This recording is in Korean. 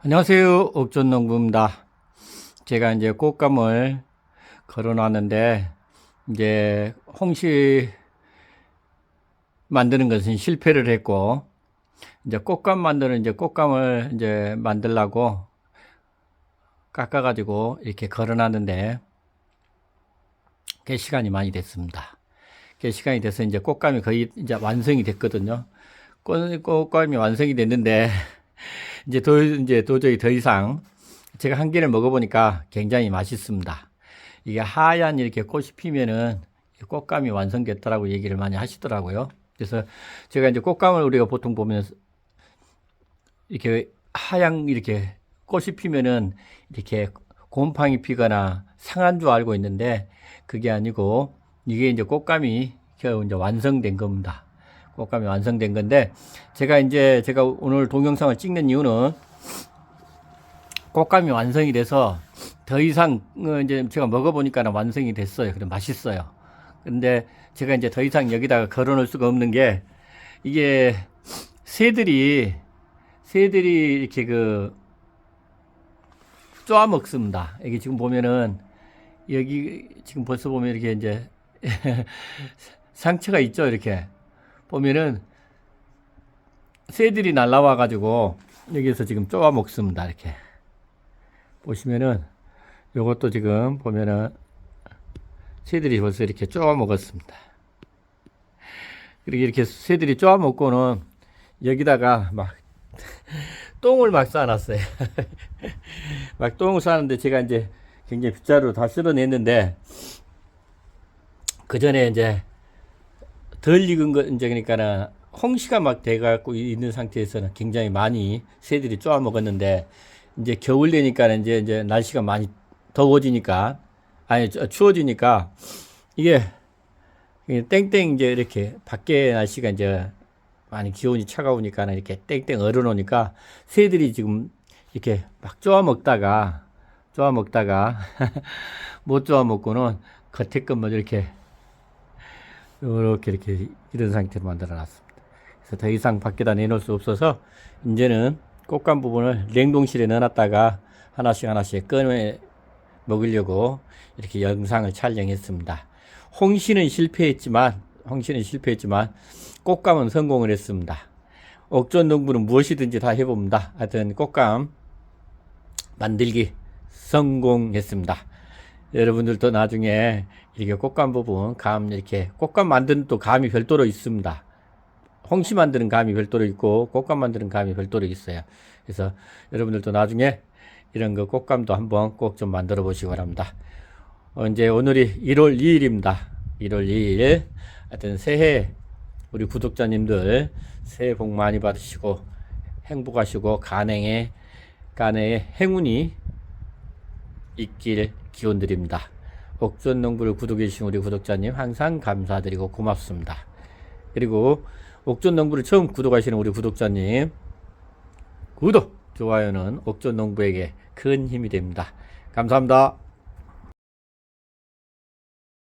안녕하세요. 옥전농부입니다. 제가 이제 꽃감을 걸어놨는데, 이제 홍시 만드는 것은 실패를 했고, 이제 꽃감 만드는 이제 꽃감을 이제 만들라고 깎아가지고 이렇게 걸어놨는데, 꽤 시간이 많이 됐습니다. 꽤 시간이 돼서 이제 꽃감이 거의 이제 완성이 됐거든요. 꽃, 꽃감이 완성이 됐는데, 이제 도, 이제 도저히 더 이상 제가 한 개를 먹어보니까 굉장히 맛있습니다. 이게 하얀 이렇게 꽃이 피면은 꽃감이 완성됐다라고 얘기를 많이 하시더라고요. 그래서 제가 이제 꽃감을 우리가 보통 보면 이렇게 하얀 이렇게 꽃이 피면은 이렇게 곰팡이 피거나 상한 줄 알고 있는데 그게 아니고 이게 이제 꽃감이 이제 완성된 겁니다. 꽃감이 완성된 건데 제가 이제 제가 오늘 동영상을 찍는 이유는 꽃감이 완성이 돼서 더 이상 어, 이제 제가 먹어보니까 완성이 됐어요. 그래 맛있어요. 근데 제가 이제 더 이상 여기다가 걸어놓을 수가 없는 게 이게 새들이 새들이 이렇게 그 쪼아 먹습니다. 여기 지금 보면은 여기 지금 벌써 보면 이렇게 이제 상처가 있죠. 이렇게 보면은 새들이 날라와 가지고 여기서 지금 쪼아 먹습니다. 이렇게 보시면은 요것도 지금 보면은 새들이 벌써 이렇게 쪼아 먹었습니다. 그리고 이렇게 새들이 쪼아 먹고는 여기다가 막 똥을 막 쌓아놨어요. 막 똥을 쌓았는데 제가 이제 굉장히 빗자루로 다 쓸어냈는데 그 전에 이제 덜 익은 거 이제 그러니까는 홍시가 막 돼갖고 있는 상태에서는 굉장히 많이 새들이 쪼아 먹었는데 이제 겨울 되니까 이제 이제 날씨가 많이 더워지니까 아니 추- 추워지니까 이게 땡땡 이제 이렇게 밖에 날씨가 이제 많이 기온이 차가우니까 이렇게 땡땡 얼어 놓으니까 새들이 지금 이렇게 막 쪼아 먹다가 쪼아 먹다가 못 쪼아 먹고는 겉에 것만 이렇게 이렇게 이렇게 이런 상태로 만들어 놨습니다. 그래서 더 이상 밖에다 내놓을 수 없어서 이제는 꽃감 부분을 냉동실에 넣어놨다가 하나씩 하나씩 꺼내 먹으려고 이렇게 영상을 촬영했습니다. 홍시는 실패했지만 홍시는 실패했지만 꽃감은 성공을 했습니다. 옥전 농부는 무엇이든지 다 해봅니다. 하여튼 꽃감 만들기 성공했습니다. 여러분들도 나중에 이렇게 꽃감 부분 감 이렇게 꽃감 만드는 또 감이 별도로 있습니다. 홍시 만드는 감이 별도로 있고 꽃감 만드는 감이 별도로 있어요. 그래서 여러분들도 나중에 이런 거 꽃감도 한번 꼭 좀 만들어 보시기 바랍니다. 어, 이제 오늘이 1월 2일입니다. 1월 2일. 하여튼 새해 우리 구독자님들 새해 복 많이 받으시고 행복하시고 간행에 간에 행운이 있길 기원 드립니다. 옥전 농부를 구독해 주신 우리 구독자님 항상 감사드리고 고맙습니다. 그리고 옥전 농부를 처음 구독하시는 우리 구독자님 구독, 좋아요는 옥전 농부에게 큰 힘이 됩니다. 감사합니다.